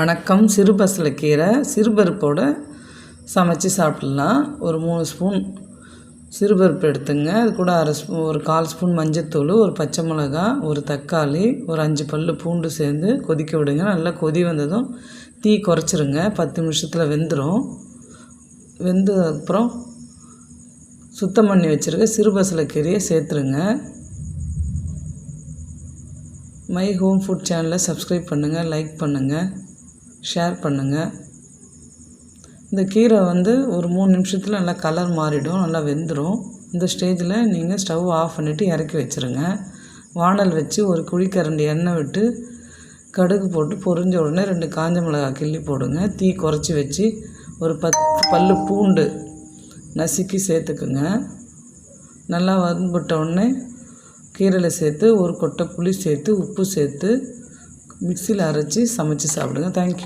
வணக்கம். சிறுபசலை கீரை சிறுபருப்போடு சமைச்சு சாப்பிட்லாம். ஒரு மூணு ஸ்பூன் சிறுபருப்பு எடுத்துங்க. அது கூட அரை ஸ்பூன் ஒரு கால் ஸ்பூன் மஞ்சத்தூள் ஒரு பச்சை மிளகா ஒரு தக்காளி ஒரு அஞ்சு பல் பூண்டு சேர்ந்து கொதிக்க விடுங்க. நல்லா கொதி வந்ததும் தீ குறைச்சிருங்க. பத்து நிமிஷத்தில் வெந்துடும் வெந்ததுக்கப்புறம் சுத்தம் பண்ணி வச்சுருக்க சிறுபசலை கீரையை சேர்த்துருங்க. மை ஹோம் ஃபுட் சேனலை சப்ஸ்கிரைப் பண்ணுங்கள் லைக் பண்ணுங்கள் ஷேர் பண்ணுங்கள் இந்த கீரை வந்து ஒரு மூணு நிமிஷத்தில் நல்லா கலர் மாறிடும் நல்லா வெந்துடும் இந்த ஸ்டேஜில் நீங்கள் ஸ்டவ் ஆஃப் பண்ணிவிட்டு இறக்கி வச்சுருங்க. வானல் வச்சு ஒரு குழிக்கரண்டி எண்ணெய் விட்டு கடுகு போட்டு பொரிஞ்ச உடனே ரெண்டு காஞ்ச மிளகாய் கிள்ளி போடுங்க. தீ குறைச்சி வச்சு ஒரு பத்து பல் பூண்டு நசுக்கி சேர்த்துக்குங்க. நல்லா வந்துவிட்ட உடனே கீரையில் சேர்த்து ஒரு கொட்டை புளி சேர்த்து உப்பு சேர்த்து மிக்சியில் அரைச்சி சமைச்சு சாப்பிடுங்க. தேங்க்யூ